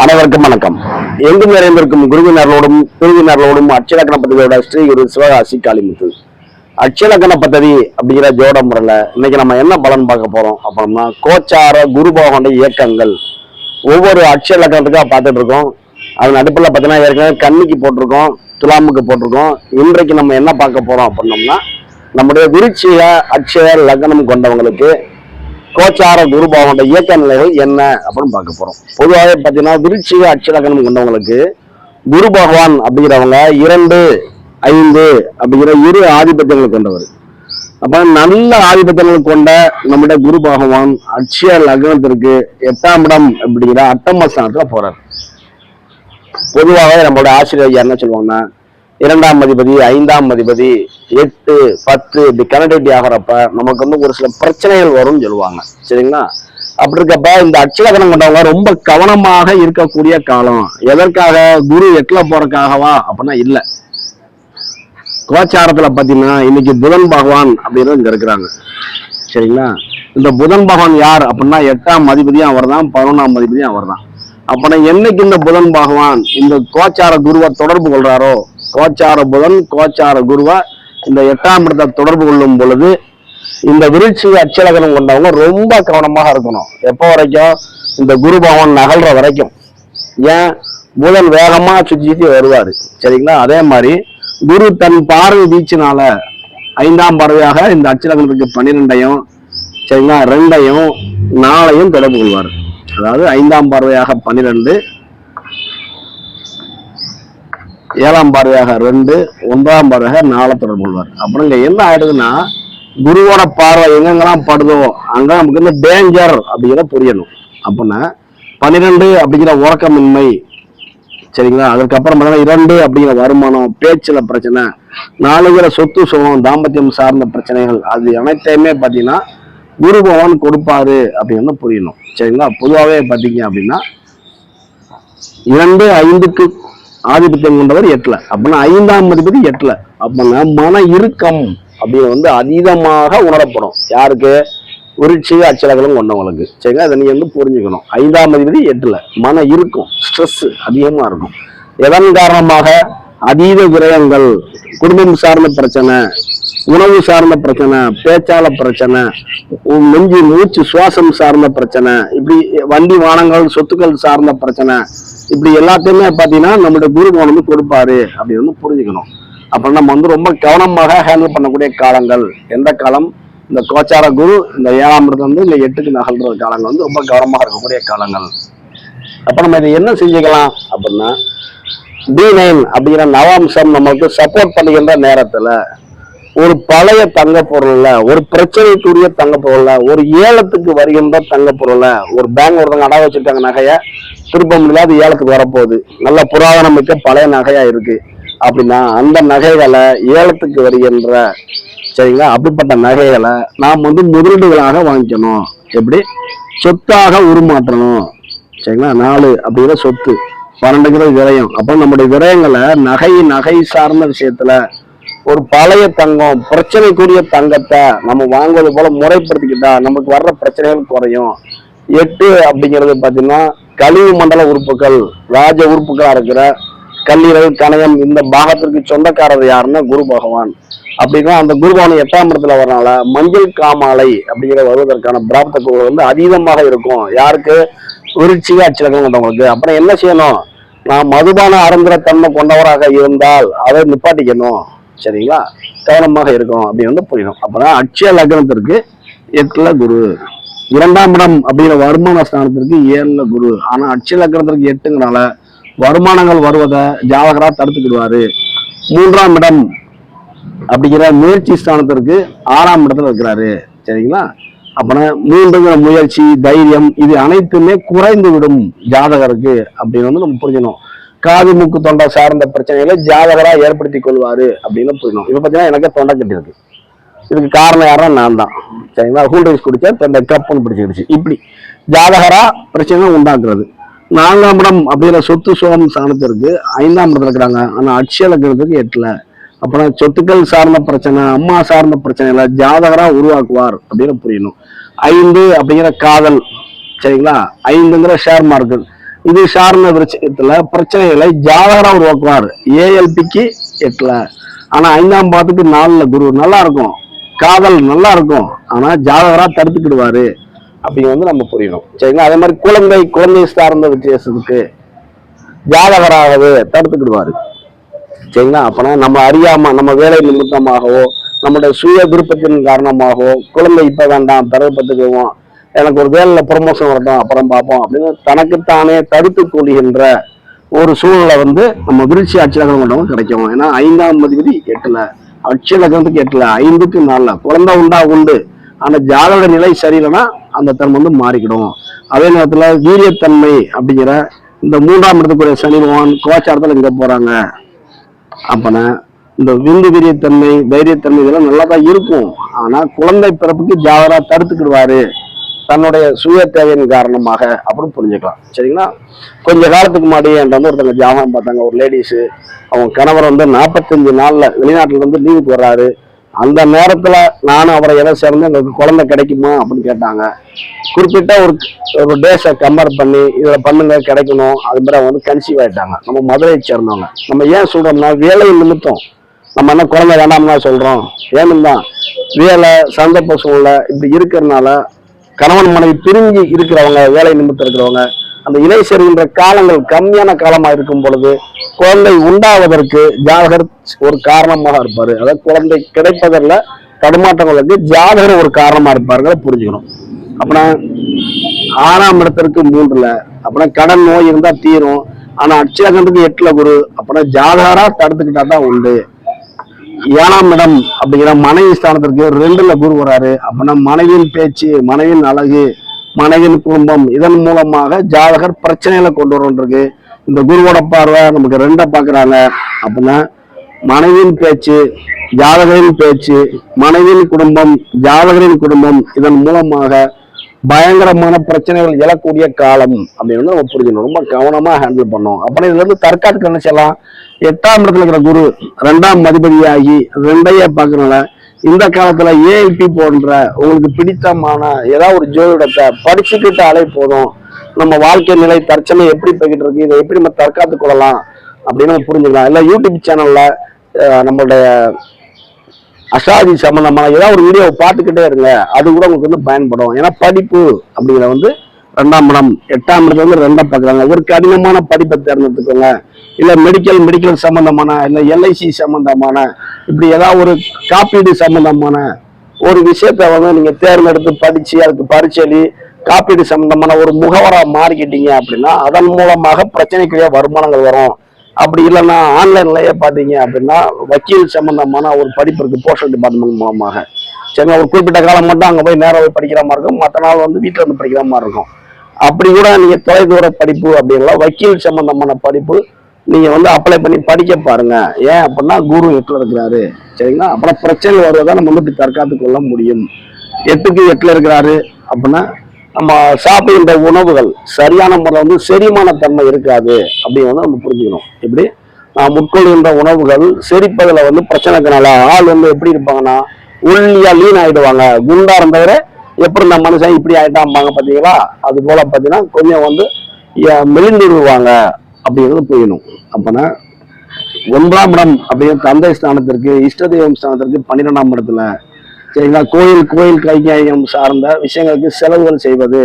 அனைவருக்கும் வணக்கம். எங்கும் நிறைந்திருக்கும் குருவினர்களோடும் பிரிவினர்களோடும் அச்சலக்கண பத்ததியோட ஸ்ரீ குரு சிவகாசி காளிமுத்து. அச்சலக்கண பத்ததி அப்படிங்கிற ஜோட முறையில் இன்னைக்கு நம்ம என்ன பலன் பார்க்க போறோம் அப்படின்னா கோச்சார குரு இயக்கங்கள். ஒவ்வொரு அச்சலக்கணத்துக்காக பார்த்துட்டு இருக்கோம். அது நடுப்பில் பார்த்தீங்கன்னா ஏற்கனவே கண்ணிக்கு போட்டிருக்கோம் துலாமுக்கு போட்டிருக்கோம். இன்றைக்கு நம்ம என்ன பார்க்க போறோம் அப்படின்னோம்னா நம்முடைய விருச்சிக அட்சய லக்னம் கொண்டவங்களுக்கு கோச்சார குரு இயக்க நிலைகள் என்ன அப்படின்னு பார்க்க போறோம். பொதுவாகவே பார்த்தீங்கன்னா விருச்சிக அட்சலக்கணம் கொண்டவங்களுக்கு குரு பகவான் அப்படிங்கிறவங்க இரண்டு ஐந்து அப்படிங்கிற இரு ஆதிபத்தியங்கள் கொண்டவர். அப்ப நல்ல ஆதிபத்தியங்கள் கொண்ட நம்முடைய குரு பகவான் அட்சய லக்னத்திற்கு எட்டாம் இடம் அப்படிங்கிற அட்டம ஸ்தானத்துல போறார். பொதுவாகவே நம்மளோட ஆசிரியர் என்ன சொல்லுவாங்கன்னா இரண்டாம் அதிபதி ஐந்தாம் அதிபதி எட்டு பத்து இப்படி கனெக்டிவிட்டி ஆகிறப்ப நமக்கு வந்து ஒரு சில பிரச்சனைகள் வரும்னு சொல்லுவாங்க. சரிங்களா? அப்படி இருக்கப்ப இந்த அச்சலகனம் கொண்டவங்க ரொம்ப கவனமாக இருக்கக்கூடிய காலம். எதற்காக? குரு எட்டுல போறதுக்காகவா? அப்படின்னா இல்ல. கோச்சாரத்துல பாத்தீங்கன்னா இன்னைக்கு புதன் பகவான் அப்படின்னு இங்க இருக்கிறாங்க. சரிங்களா? இந்த புதன் பகவான் யார் அப்படின்னா எட்டாம் அதிபதியும் அவர் தான் பதினொன்றாம் அதிபதியும் அவர் தான் அப்பனா என்னைக்கு இந்த புதன் பகவான் இந்த கோச்சார குருவை தொடர்பு கொள்றாரோ கோச்சார புதன் கோச்சார குருவை. இந்த எட்டாம் இடத்தை தொடர்பு கொள்ளும் பொழுது இந்த விருட்சி அச்சலகனம் கொண்டவங்க ரொம்ப கவனமாக இருக்கணும். எப்போ வரைக்கும்? இந்த குரு பகவான் நகல்ற வரைக்கும். ஏன்? புதன் வேகமா சுற்றி சுற்றி வருவார். சரிங்களா? அதே மாதிரி குரு தன் பார்வை வீச்சினால ஐந்தாம் பார்வையாக இந்த அச்சலகனத்துக்கு பன்னிரெண்டையும் சரிங்களா? ரெண்டையும் நாளையும் தொடர்பு கொள்வார். அதாவது ஐந்தாம் பார்வையாக பன்னிரெண்டு ஏழாம் பார்வையாக ரெண்டு ஒன்பதாம் பார்வையாக நாளை தொடர்பு கொள்வார். அப்புறம் இங்க என்ன ஆயிடுதுன்னா குருவோட பார்வை எங்கெங்கெல்லாம் படுதோ அங்க நமக்கு இந்த டேஞ்சர் அப்படிங்கிறத புரியணும். அப்படின்னா பன்னிரெண்டு அப்படிங்கிற உறக்கமின்மை சரிங்களா? அதுக்கப்புறம் பார்த்தீங்கன்னா இரண்டு அப்படிங்கிற வருமானம் பேச்சுல பிரச்சனை நாலுங்கிற சொத்து சுகம் தாம்பத்தியம் சார்ந்த பிரச்சனைகள் அது அனைத்தையுமே பார்த்தீங்கன்னா குரு பகவான் கொடுப்பாரு அப்படின்னு புரியணும். சரிங்களா? பொதுவாகவே பார்த்தீங்க அப்படின்னா இரண்டு ஐந்துக்கு ஆதிபத்தியம் கொண்டவர் எட்டுல அப்படின்னா ஐந்தாம் அதிபதி எட்டுல அப்படின்னா மன இறுக்கம் அப்படின்னு வந்து அதீதமாக உணரப்படும். யாருக்கு? உரிச்சி அச்சலகளும் கொண்டவங்களுக்கு. சரிங்களா? இதை நீங்க வந்து புரிஞ்சுக்கணும். ஐந்தாம் அதிபதி எட்டுல மன இறுக்கம் ஸ்ட்ரெஸ் அதிகமா இருக்கும். எதன் காரணமாக? அதீத விரயங்கள் குடும்பம் சார்ந்த பிரச்சனை உணவு சார்ந்த பிரச்சனை பேச்சால பிரச்சனை உ- நெஞ்சு மூச்சு சுவாசம் சார்ந்த பிரச்சனை இப்படி வண்டி வானங்கள் சொத்துக்கள் சார்ந்த பிரச்சனை இப்படி எல்லாத்தையுமே பார்த்தீங்கன்னா நம்மளுடைய குரு வந்து கொடுப்பாரு அப்படின்னு புரிஞ்சுக்கணும். அப்புறம் நம்ம வந்து ரொம்ப கவனமாக ஹேண்டில் பண்ணக்கூடிய காலங்கள். எந்த காலம்? இந்த கோச்சார குரு இந்த ஏழாம் இருந்து வந்து இந்த எட்டுக்கு நகல்ற காலங்கள் வந்து ரொம்ப கவனமாக இருக்கக்கூடிய காலங்கள். அப்ப நம்ம இதை என்ன செஞ்சுக்கலாம் அப்படின்னா டி நைன் அப்படிங்கிற நவாம்சம் நமக்கு சப்போர்ட் பண்ணுகின்ற நேரத்துல ஒரு பழைய தங்க பொருள்ல ஒரு பிரச்சனைக்குரிய தங்க பொருள்ல ஒரு ஏலத்துக்கு வருகின்ற தங்க பொருள்ல ஒரு பேங்க் ஒருத்தவங்க அடா வச்சிருக்காங்க நகைய திருப்ப முடியாது ஏலத்துக்கு வரப்போகுது. நல்ல புராதனம் மிக்க பழைய நகையா இருக்கு. அப்படின்னா அந்த நகைகளை ஏலத்துக்கு வருகின்ற சரிங்களா? அப்படிப்பட்ட நகைகளை நாம் வந்து முதலீடுகளாக வாங்கிக்கணும். எப்படி? சொத்தாக உருமாற்றணும். சரிங்களா? நாலு அப்படிங்கிற சொத்து பன்னெண்டுங்கிற விரயம். அப்போ நம்முடைய விரயங்களை நகை நகை சார்ந்த விஷயத்துல ஒரு பழைய தங்கம் பிரச்சனைக்குரிய தங்கத்தை நம்ம வாங்குவது போல முறைப்படுத்திக்கிட்டா நமக்கு வர்ற பிரச்சனைகள் குறையும். எட்டு அப்படிங்கிறது பார்த்தீங்கன்னா கழிவு மண்டல உறுப்புகள் ராஜ உறுப்புகளா இருக்கிற கல்லீரல் கணையம் இந்த பாகத்திற்கு சொந்தக்காரர் யாருன்னா குரு பகவான். அப்படின்னா அந்த குரு பகவான் எட்டாம் இடத்துல வரனால மஞ்சள் காமாலை அப்படிங்கிற வருவதற்கான பிராப்த குழு வந்து அதீதமாக இருக்கும். யாருக்கு? விருட்சிக அச்சலகம் அப்புறம் என்ன செய்யணும்? நான் மதுபான அருந்திர தன்மை கொண்டவராக இருந்தால் அதை நிப்பாட்டிக்கணும். சரிங்களா? கவனமாக இருக்கணும் அப்படின்னு வந்து புரியணும். அப்பதான் அட்சய லக்னத்திற்கு எட்டுல குரு. இரண்டாம் இடம் அப்படிங்கிற வருமான ஸ்தானத்திற்கு ஏழுல குரு. ஆனா அட்சய லக்னத்திற்கு எட்டுங்கிறனால வருமானங்கள் வருவதை ஜாதகரா தடுத்துக்கிடுவாரு. மூன்றாம் இடம் அப்படிங்கிற முயற்சி ஸ்தானத்திற்கு ஆறாம் இடத்துல இருக்கிறாரு. சரிங்களா? அப்பனா மூன்றுங்கிற முயற்சி தைரியம் இது அனைத்துமே குறைந்து விடும் ஜாதகருக்கு அப்படின்னு வந்து நம்ம புரிஞ்சணும் காது மூக்கு தொண்டை சார்ந்த பிரச்சனைகளை ஜாதகரா ஏற்படுத்தி கொள்வாரு அப்படின்னு புரியணும் இப்ப பாத்தீங்கன்னா எனக்கு தொண்டை கட்டி இருக்கு இதுக்கு காரணம் யாரும் நான் தான். சரிங்களா? ஹூல்டேஜ் குடிச்சா இந்த கப்புன்னு பிடிச்சிடுச்சு இப்படி. ஜாதகரா பிரச்சனை உண்டாக்குறது. நான்காம் இடம் அப்படிங்கிற சொத்து சுகம் சாணத்திற்கு ஐந்தாம் இடத்துல இருக்கிறாங்க. ஆனா இருக்கிறதுக்கு எட்டுல. அப்புறம் சொத்துக்கள் சார்ந்த பிரச்சனை அம்மா சார்ந்த பிரச்சனைகளை ஜாதகரா உருவாக்குவார் அப்படின்னு புரியணும். ஐந்து அப்படிங்கிற காதல். சரிங்களா? ஐந்துங்கிற ஷேர் மார்க்கெட் இது சார்ந்த விஷயத்துல பிரச்சனைகளை ஜாதகரா உருவாக்குவார். ஏஎல்பிக்கு எட்டுல. ஆனா ஐந்தாம் பாத்துக்கு நாலுல குரு. நல்லா இருக்கும். காதல் நல்லா இருக்கும் ஆனா ஜாதகரா தடுத்துக்கிடுவாரு. அப்படின்னு வந்து நம்ம புரியணும். சரிங்களா? அதே மாதிரி குழந்தை குழந்தை சார்ந்த வித்தியாசத்துக்கு ஜாதகராகவே தடுத்துக்கிடுவாரு. சரிங்களா? அப்பனா நம்ம அறியாம நம்ம வேலை நிமித்தமாகவோ நம்மளுடைய சுய விருப்பத்தின் காரணமாகவோ குழந்தை இப்ப வேண்டாம் பிறகு பத்துக்குவோம் எனக்கு ஒரு வேலையில ப்ரொமோஷன் வரட்டும் அப்புறம் பார்ப்போம் அப்படின்னு தனக்குத்தானே தடுத்து கொள்கின்ற ஒரு சூழ்நிலை வந்து நம்ம விருட்சி ஆட்சியாக கொண்டவங்க கிடைக்கும். ஏன்னா ஐந்தாம் மதிபதி எட்டுல. அச்சலகத்துக்கு எட்டுல ஐந்துக்கு நாலுல குழந்தை உண்டா? உண்டு. ஆனா ஜாதக நிலை சரியில்லைன்னா அந்த தன்மை வந்து மாறிக்கிடும். அதே நேரத்துல வீரியத்தன்மை அப்படிங்கிற இந்த மூன்றாம் இடத்துக்குரிய சனி பகவான் கோச்சாரத்துல இங்க போறாங்க. அப்பனா இந்த விந்து வீரியத்தன்மை தைரியத்தன்மை இதெல்லாம் நல்லா தான் இருக்கும். ஆனா குழந்தை பிறப்புக்கு ஜாதகரா தடுத்துக்கிடுவாரு. தன்னுடைய சுய தேவையின் காரணமாக அப்படின்னு புரிஞ்சுக்கலாம். சரிங்களா? கொஞ்ச காலத்துக்கு முன்னாடி என்கிட்ட வந்து ஒருத்தங்க ஜாமகம் பார்த்தாங்க. ஒரு லேடிஸு அவங்க கணவர் வந்து நாற்பத்தஞ்சு நாளில் வெளிநாட்டில் இருந்து லீவுக்கு வர்றாரு. அந்த நேரத்தில் நானும் அவரை எதை சேர்ந்து எங்களுக்கு குழந்தை கிடைக்குமா? அப்படின்னு கேட்டாங்க. குறிப்பிட்ட ஒரு ஒரு டேஸை கம்பேர் பண்ணி இதில் பண்ணுங்க கிடைக்கணும். அது மாதிரி அவங்க வந்து கன்சீவ் ஆகிட்டாங்க நம்ம மதுரையை சேர்ந்தவங்க. நம்ம ஏன் சொல்கிறோம்னா வேலை நிமித்தம். நம்ம என்ன குழந்தை வேண்டாம்னா சொல்கிறோம் ஏன்னு தான் வேலை சந்தர்ப்ப சூழ்நிலை இப்படி இருக்கிறதுனால கணவன் மனைவி பிரிஞ்சு இருக்கிறவங்க வேலை நிமித்தம் இருக்கிறவங்க அந்த இணை சேர்கின்ற காலங்கள் கம்மியான காலமா இருக்கும் பொழுது குழந்தை உண்டாவதற்கு ஜாதகர் ஒரு காரணமாக இருப்பாரு. அதாவது குழந்தை கிடைப்பதில் தடுமாற்றங்களுக்கு ஜாதகர் ஒரு காரணமா இருப்பாருங்கிறத புரிஞ்சுக்கணும். அப்படின்னா ஆறாம் இடத்திற்கு மூன்றுல அப்படின்னா கடன் நோய் இருந்தா தீரும். ஆனா அட்சயகத்துக்கு எட்டுல குரு அப்படின்னா ஜாதகரா தடுத்துக்கிட்டா தான் உண்டு. ஏழாம் இடம் அப்படிங்கிற மனைவி ஸ்தானத்திற்கு ரெண்டுல குரு வராரு. அப்படின்னா மனைவியின் பேச்சு மனைவியின் அழகு மனைவியின் குடும்பம் இதன் மூலமாக ஜாதகர் பிரச்சனைகளை கொண்டு வரோன்றிருக்கு இந்த குருவோட பார்வை நமக்கு ரெண்ட பாக்குறாங்க அப்படின்னா மனைவியின் பேச்சு ஜாதகரின் பேச்சு மனைவியின் குடும்பம் ஜாதகரின் குடும்பம் இதன் மூலமாக பயங்கரமான பிரச்சனைகள் எழக்கூடிய காலம் அப்படின்னு வந்து நம்ம புரிஞ்சுக்கணும். ரொம்ப கவனமா ஹேண்டில் பண்ணோம் அப்புறம் இதுல இருந்து தற்காத்துக்கு என்ன செய்யலாம்? எட்டாம் இடத்துல இருக்கிற குரு ரெண்டாம் மதிபதியாகி ரெண்டையே பார்க்கறனால இந்த காலத்துல ஏஐபி போன்ற உங்களுக்கு பிடித்தமான ஏதாவது ஒரு ஜோதிடத்தை படிச்சுக்கிட்டாலே போதும். நம்ம வாழ்க்கை நிலை தற்சமை எப்படி போய்கிட்டு இருக்கு? இதை எப்படி நம்ம தற்காத்து கொள்ளலாம்? அப்படின்னு நம்ம புரிஞ்சுக்கலாம். இல்லை யூடியூப் சேனல்ல நம்மளுடைய அசாதி சம்பந்தமான ஏதாவது ஒரு வீடியோ பார்த்துக்கிட்டே இருங்க. அது கூட உங்களுக்கு வந்து பயன்படும். ஏன்னா படிப்பு அப்படிங்கிற வந்து ரெண்டாம் இடம் எட்டாம் இடத்துல வந்து ரெண்டாம் பார்க்குறாங்க ஒரு கடினமான படிப்பை தேர்ந்தெடுத்துக்கோங்க. இல்லை மெடிக்கல் மெடிக்கல் சம்பந்தமான இல்லை எல்ஐசி சம்பந்தமான இப்படி ஏதாவது ஒரு காப்பீடு சம்பந்தமான ஒரு விஷயத்தை வந்து நீங்கள் தேர்ந்தெடுத்து படித்து அதுக்கு பரிச்சலி காப்பீடு சம்பந்தமான ஒரு முகவரா மாறிக்கிட்டீங்க அப்படின்னா அதன் மூலமாக பிரச்சனைக்குரிய வருமானங்கள் வரும். அப்படி இல்லைன்னா ஆன்லைன்லயே பார்த்தீங்க அப்படின்னா வக்கீல் சம்பந்தமான ஒரு படிப்பு இருக்குது போஸ்டல் டிபார்ட்மெண்ட் மூலமாக. சரி ஒரு குறிப்பிட்ட காலம் மட்டும் அங்கே போய் நேராக போய் படிக்கிற மாதிரி இருக்கும். மற்ற நாள் வந்து வீட்டில் இருந்து படிக்கிற மாதிரி இருக்கும். அப்படி கூட நீங்கள் தொலைதூர படிப்பு அப்படின்னா வக்கீல் சம்பந்தமான படிப்பு நீங்கள் வந்து அப்ளை பண்ணி படிக்க பாருங்க. ஏன் அப்படின்னா குரு எட்டுல இருக்கிறாரு. சரிங்களா? அப்புறம் பிரச்சனை வருவதை நம்ம வந்து தற்காத்து கொள்ள முடியும். எட்டுக்கு எட்டுல இருக்கிறாரு அப்படின்னா நம்ம சாப்பிடுகின்ற உணவுகள் சரியான முறையில் வந்து செரிமான தன்மை இருக்காது அப்படின்னு வந்து நம்ம புரிஞ்சுக்கணும். எப்படி? நாம் உட்கொள்கின்ற உணவுகள் செரிப்பதில் வந்து பிரச்சனைக்குனால ஆள் வந்து எப்படி இருப்பாங்கன்னா ஒல்லியா லீன் ஆயிடுவாங்க. குண்டா இருந்தவரை எப்படி இந்த மனுஷன் இப்படி ஆயிட்டாம்பாங்க பாத்தீங்களா அது போல பாத்தீங்கன்னா கொஞ்சம் வந்து மெலிந்துருவாங்க அப்படிங்கிறது புரியணும். அப்பனா ஒன்றாம் இடம் அப்படிங்கிற தந்தை ஸ்தானத்திற்கு இஷ்ட தெய்வம் ஸ்தானத்திற்கு பன்னிரெண்டாம் இடத்துல சரிங்களா? கோயில் கோயில் கைகாரியம் சார்ந்த விஷயங்களுக்கு செலவுகள் செய்வது.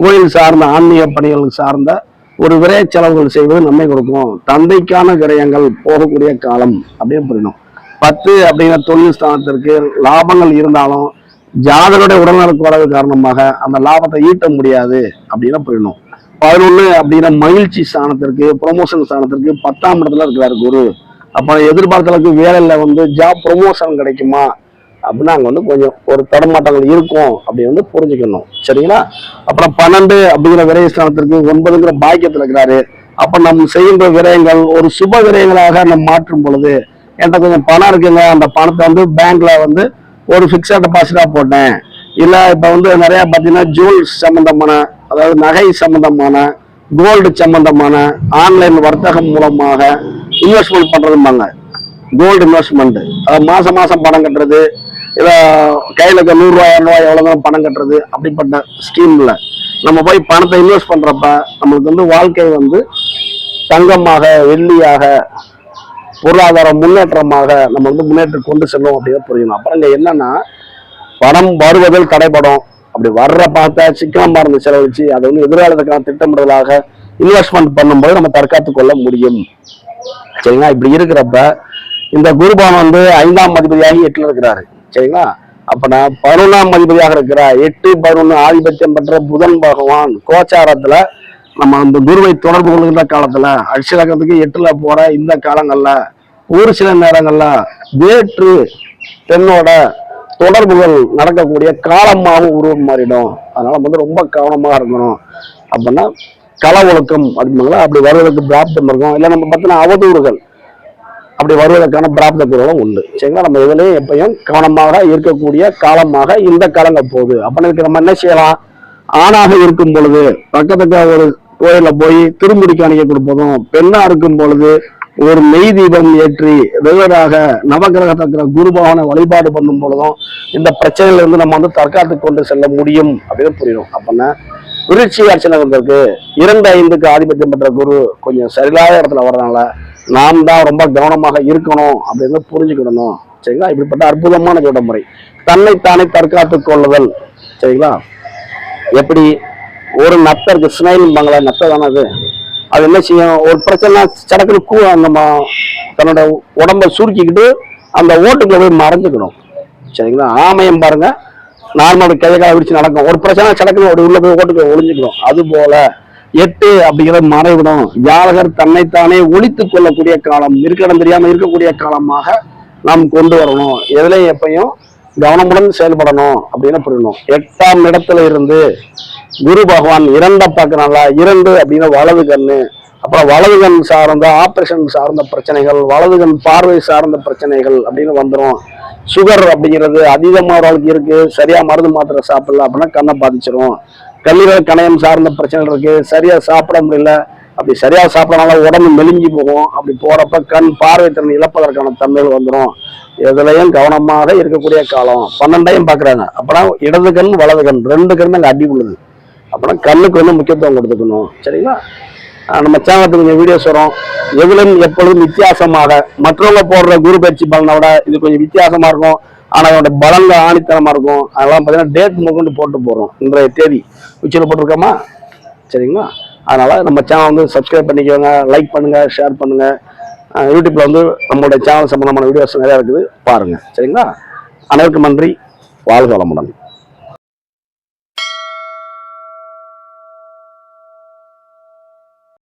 கோயில் சார்ந்த ஆன்மீக பணிகள் சார்ந்த ஒரு விரைய செலவுகள் செய்வது நன்மை கொடுக்கும். தந்தைக்கான விரயங்கள் போகக்கூடிய காலம் அப்படின்னு புரியணும். பத்து அப்படிங்கிற தொழில் ஸ்தானத்திற்கு லாபங்கள் இருந்தாலும் ஜாதகருடைய உடல்நலக் குறைவு காரணமாக அந்த லாபத்தை ஈட்ட முடியாது அப்படின்னு புரியணும். பதினொன்று அப்படிங்கிற மகிழ்ச்சி ஸ்தானத்திற்கு ப்ரொமோஷன் ஸ்தானத்திற்கு பத்தாம் இடத்துல இருக்கிறார் குரு. அப்போ எதிர்பார்த்தளவுக்கு வேலையில் வந்து ஜாப் ப்ரொமோஷன் கிடைக்குமா? அப்படின்னா அங்கே வந்து கொஞ்சம் ஒரு தடமாட்டங்கள் இருக்கும் அப்படி வந்து புரிஞ்சுக்கணும். சரிங்களா? அப்புறம் பன்னெண்டு அப்படிங்கிற விரைய ஸ்தானத்திற்கு ஒன்பதுங்கிற பாக்கியத்தில் இருக்கிறாரு. அப்போ நம்ம செய்கின்ற விரயங்கள் ஒரு சுப விரயங்களாக நம்ம மாற்றும் பொழுது என்கிட்ட கொஞ்சம் பணம் இருக்குங்க. அந்த பணத்தை வந்து பேங்க்ல வந்து ஒரு ஃபிக்ஸட் டெபாசிட்டா போட்டேன். இல்ல இப்ப வந்து நிறைய பாத்தீங்கன்னா ஜுவல்ஸ் சம்பந்தமான அதாவது நகை சம்பந்தமான கோல்டு சம்பந்தமான ஆன்லைன் வர்த்தகம் மூலமாக இன்வெஸ்ட்மெண்ட் பண்றதும்பாங்க. கோல்டு இன்வெஸ்ட்மெண்ட் அதாவது மாசம் மாசம் பணம் கட்டுறது இல்லை கையில் இருக்க நூறுரூவா ரூபாய் எவ்வளோ தான் பணம் கட்டுறது? அப்படிப்பட்ட ஸ்கீமில் நம்ம போய் பணத்தை இன்வெஸ்ட் பண்ணுறப்ப நம்மளுக்கு வந்து வாழ்க்கை வந்து தங்கமாக வெள்ளியாக பொருளாதார முன்னேற்றமாக நம்ம வந்து முன்னேற்றம் கொண்டு செல்லும் அப்படின்னு புரியணும் அப்புறம் இங்கே என்னன்னா பணம் வருவதில் தடைப்படும் அப்படி வர்ற பார்த்தா சிக்கனமாக இருந்து செலவழிச்சு அதை வந்து எதிர்காலத்துக்கான திட்டமிடுதலாக இன்வெஸ்ட்மெண்ட் பண்ணும்போது நம்ம தற்காத்து கொள்ள முடியும். சரிங்களா? இப்படி இருக்கிறப்ப இந்த குருபான் வந்து ஐந்தாம் அதிபதியாகி எட்டில் இருக்கிறாரு. சரிங்களா? அப்பனா பதினொன்றாம் அதிபதியாக இருக்கிற எட்டு பதினொன்று ஆதிபத்தியம் பெற்ற புதன் பகவான் கோச்சாரத்துல நம்ம அந்த குருவை தொடர்பு கொள்கின்ற காலத்துல அக்ஷலகத்துக்கு எட்டுல போற இந்த காலங்கள்ல ஒரு சில நேரங்கள்ல வேற்று பெண்ணோட தொடர்புகள் நடக்கக்கூடிய காலமாகவும் உருவம் மாறிடும். அதனால வந்து ரொம்ப கவனமாக இருக்கணும். அப்படின்னா கள ஒழுக்கம் அப்படிம்பாங்களா அப்படி வருவதற்கு பிராப்தம் இருக்கும். இல்லை நம்ம பார்த்தீங்கன்னா அவதூறுகள் அப்படி வருவதற்கான பிராப்த குரலும் உண்டு. சரிங்களா? நம்ம இதுலயும் எப்பயும் கவனமாக இருக்கக்கூடிய காலமாக இந்த காலங்கள் போகுது. அப்படின்னு நம்ம என்ன செய்யலாம்? ஆணாக இருக்கும் பொழுது பக்கத்துக்கு ஒரு கோயில போய் திருமுடி காணிக்க கொடுப்பதும் பெண்ணா இருக்கும் பொழுது ஒரு நெய் தீபம் ஏற்றி வெவ்வேறாக நவகிரகத்திற்கிற குருபவனை வழிபாடு பண்ணும் பொழுதும் இந்த பிரச்சனையில இருந்து நம்ம வந்து தற்காத்து கொண்டு செல்ல முடியும் அப்படின்னு புரியும். அப்படின்னா விருட்சி அர்ச்சனங்களுக்கு இரண்டு ஐந்துக்கு ஆதிபத்தியம் பெற்ற குரு கொஞ்சம் சரியில்லாத இடத்துல வர்றதுனால நாம் தான் ரொம்ப கவனமாக இருக்கணும் அப்படின்னு புரிஞ்சுக்கிடணும் சரிங்களா? இப்படிப்பட்ட அற்புதமான ஜோட முறை தன்னைத்தானே தற்காத்துக் கொள்ளுதல். சரிங்களா? எப்படி? ஒரு நத்தை இருக்கு ஸ்னைல்பாங்களா நத்தை தானே அது? அது என்ன செய்யும்? ஒரு பிரச்சனை சடக்குன்னு கூ அந்த தன்னோட உடம்ப சுருக்கிக்கிட்டு அந்த ஓட்டுக்குள்ள போய் மறைஞ்சுக்கணும். சரிங்களா? ஆமையம் பாருங்க. நார்மல் கையை காலை விரிச்சு நடக்கும். ஒரு பிரச்சனை சடக்குன்னு ஒரு உள்ள போய் ஓட்டுக்குள்ள ஒளிஞ்சுக்கணும். அது போல. எட்டு அப்படிங்கிறது மறைவிடும் ஜாதகர் தன்னைத்தானே ஒழித்துக் கொள்ளக்கூடிய காலம் இருக்கிடம் தெரியாம இருக்கக்கூடிய காலமாக நாம் கொண்டு வரணும். எதுலையும் எப்பையும் கவனமுடன் செயல்படணும் அப்படின்னு புரியணும். எட்டாம் இடத்துல இருந்து குரு பகவான் இரண்ட பார்க்கறனால இரண்டு அப்படின்னு வலது கண்ணு. அப்புறம் வலது கண் சார்ந்த ஆபரேஷன் சார்ந்த பிரச்சனைகள் வலது கண் பார்வை சார்ந்த பிரச்சனைகள் அப்படின்னு வந்துடும் சுகர் அப்படிங்கிறது அதிகமாக ஒரு இருக்கு. சரியா மருந்து மாத்திரை சாப்பிடல அப்படின்னா கண்ணை பாதிச்சிரும். கல்லீரல் கணையம் சார்ந்த பிரச்சனை இருக்கு. சரியா சாப்பிட முடியல. அப்படி சரியா சாப்பிடனால உடம்பு மெலிஞ்சு போகும். அப்படி போறப்ப கண் பார்வை திறன் இழப்பதற்கான தன்மைகள் வந்துடும் எதுலையும் கவனமாக இருக்கக்கூடிய காலம். பன்னெண்டையும் பாக்குறாங்க அப்பனா இடது கண் வலது கண் ரெண்டு கண் அங்கே அடி உள்ளது. அப்பனா கண்ணுக்கு வந்து முக்கியத்துவம் கொடுத்துக்கணும். சரிங்களா? நம்ம சேனலுக்கு கொஞ்சம் வீடியோஸ் வரும். எதிலும் எப்பொழுதும் வித்தியாசமாக மற்றவங்க போடுற குரு பயிற்சி பலனை விட இது கொஞ்சம் வித்தியாசமா இருக்கும். ஆனா அதோட பலங்க ஆணித்தனமா இருக்கும். அதெல்லாம் பார்த்தீங்கன்னா டேட் முகண்டு போட்டு போடுறோம். இன்றைய தேதி. உச்சியில் போட்டிருக்கோமா? சரிங்களா? அதனால நம்ம சேனல் வந்து சப்ஸ்கிரைப் பண்ணிக்கோங்க லைக் பண்ணுங்க ஷேர் பண்ணுங்க. யூடியூப்பில் யூடியூப்ல வந்து நம்மளுடைய சேனல் சம்பந்தமான வீடியோஸ் நிறைய இருக்குது. பாருங்க. சரிங்களா? அனைவருக்கும் நன்றி. வாழ்க வளமுடன்.